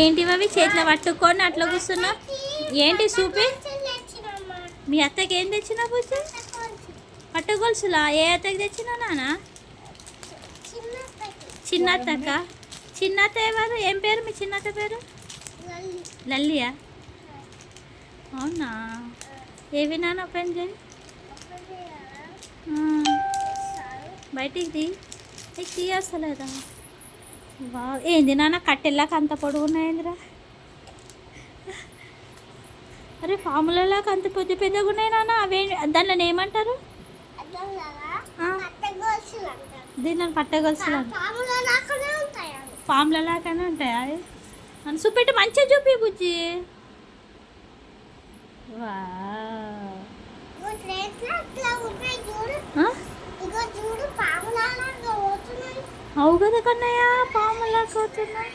ఏంటివి అవి చేతిలో పట్టుకొని అట్లా కూర్చున్నావు? ఏంటి చూపి? మీ అత్తకి ఏం తెచ్చినా పూజ? పట్టుకొలుసులా ఏ అత్తకి తెచ్చినా నానా? చిన్న అత్తక్క చిన్న అత్త ఎవరు? ఏం పేరు మీ చిన్న అత్త పేరు? లల్లియా? అవునా? ఏవి నాన్న ఓపెన్ చేయి? బయటికి తీ. నీకు వా ఏంది నాన్న కట్టెల్లాక అంత పొడుగున్నాయిందిరా అరే ఫాములలాగా అంత పెద్ద పెద్దగా ఉన్నాయి నాన్న అవే దానిలో ఏమంటారు? దీనిలో పట్టగలుసు ఫామ్లలాగానే ఉంటాయా అని చూపెట్టి మంచిగా చూపి బుజ్జి. వా అవు కదా కన్నయ్య? রাখো তোমার